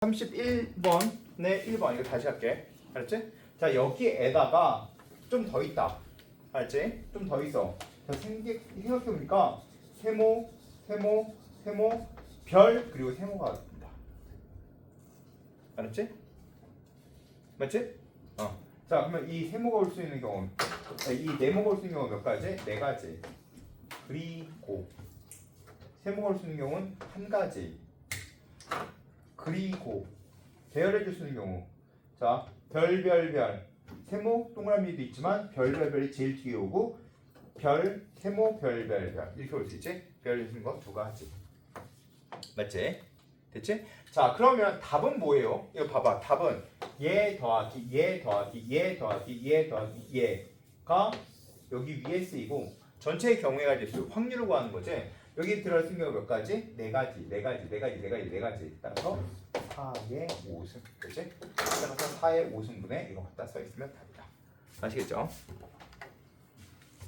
31번에 1번 이거 다시 할게. 알았지? 자 여기에다가 좀 더 있다. 알았지? 좀 더 있어. 자 생각 생각해 보니까 세모, 세모, 세모, 별 그리고 세모가 있다. 알았지? 맞지? 어. 자 그러면 이 세모가 올 수 있는 경우, 이 네모가 올 수 있는 경우 몇 가지? 네 가지. 그리고 세모가 올 수 있는 경우는 한 가지. 그리고 배열해 줄 수 있는 경우. 자 별별별. 세모 동그라미도 있지만 별별별이 제일 뒤에 오고 별 세모 별별별. 이렇게 올 수 있지? 별 있는 거 두 가지. 맞지? 됐지? 자 그러면 답은 뭐예요? 이거 봐봐. 답은 얘 더하기 얘 더하기 얘 더하기 얘 더하기 얘가 여기 위에 쓰이고 전체의 경우의 가지수 확률을 구하는 거지 여기 들어있는 경우 몇 가지? 네 가지, 네 가지, 네 가지, 네 가지, 네 가지. 따라서 4의 5승, 그렇지? 따라서 4의 5승분에 이거 갖다 써 있으면 답이다. 아시겠죠?